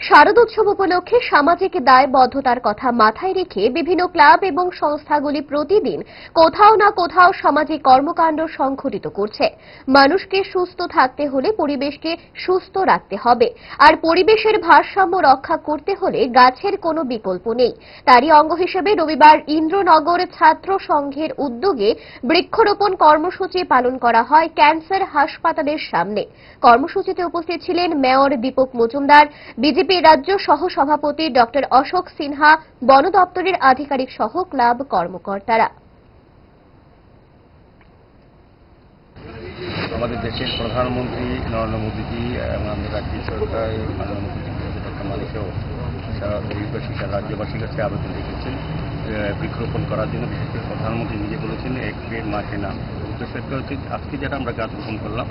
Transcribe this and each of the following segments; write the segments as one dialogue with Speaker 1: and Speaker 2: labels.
Speaker 1: শারদোৎসব উপলক্ষে সামাজিক দায়বদ্ধতার কথা মাথায় রেখে বিভিন্ন ক্লাব এবং সংস্থাগুলি প্রতিদিন কোথাও না কোথাও সামাজিক কর্মকাণ্ড সংঘটিত করছে। মানুষকে সুস্থ থাকতে হলে পরিবেশকে সুস্থ রাখতে হবে। আর পরিবেশের ভারসাম্য রক্ষা করতে হলে গাছের কোনো বিকল্প নেই। তারই অঙ্গ হিসেবে রবিবার ইন্দ্রনগর ছাত্র সংঘের উদ্যোগে বৃক্ষরোপণ কর্মসূচি পালন করা হয় ক্যান্সার হাসপাতালের সামনে। কর্মসূচিতে উপস্থিত ছিলেন মেয়র দীপক মজুমদার, বিজেপি রাজ্য সহ সভাপতি ডক্টর অশোক সিনহা, বন দপ্তরের আধিকারিক সহ ক্লাব কর্মকর্তারা।
Speaker 2: আমাদের দেশের প্রধানমন্ত্রী নরেন্দ্র মোদীজি এবং আমাদের রাজ্য সরকার, মাননীয় মুখ্যমন্ত্রী ডক্টর মালিকও দেশবাসী, সারা রাজ্যবাসীর কাছে আবেদন রেখেছেন বৃক্ষরোপণ করার জন্য, বিশেষ করে প্রধানমন্ত্রী নিজে বলেছেন, এক পেড় মাঠে না একটা হচ্ছে আজকে যেটা আমরা গাছ রোপণ করলাম,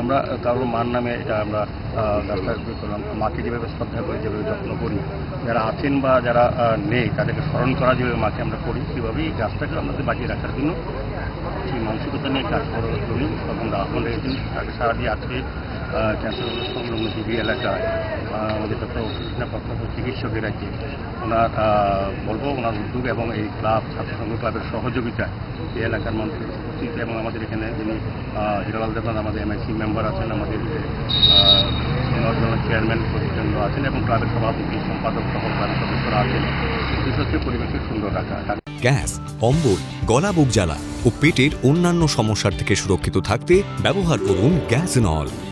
Speaker 2: আমরা কারোর মার নামে এটা আমরা গাছটা করলাম। মাকে যেভাবে শ্রদ্ধা করি, যেভাবে যত্ন করি, যারা আছেন বা যারা নেই, তাদেরকে স্মরণ করা যেভাবে মাকে আমরা করি, সেভাবেই এই গাছটাকে আমাদের বাঁচিয়ে রাখার জন্য সেই মানসিকতা নিয়ে কাজ করার জন্য তখন আহ্বান রেখেছেন সারা দিয়ে আজকে ক্যান্সার সংলগ্ন জিবি এলাকায় আমাদের ডক্টর অসুবিধা প্রখ্যাত চিকিৎসকের আছে, ওনার বলব ওনার উদ্যোগ এবং এই ক্লাব ছাত্র সংঘ ক্লাবের সহযোগিতায় এই এলাকার মানুষের উপস্থিতি এবং আমাদের এখানে যিনি হিরালাল দেবনাথ আমাদের এমআইসি মেম্বার আছেন, আমাদের চেয়ারম্যান প্রতিদ্বন্দ্ব আছেন এবং ক্লাবের সভাপতি, সম্পাদক সহ ক্লাবের সদস্যরা আছেন। উদ্দেশ্য হচ্ছে পরিবেশের সুন্দর রাখা।
Speaker 3: গ্যাস অম্বল গলা বুক জ্বালা ও পেটের অন্যান্য সমস্যার থেকে সুরক্ষিত থাকতে ব্যবহার করুন গ্যাস নল।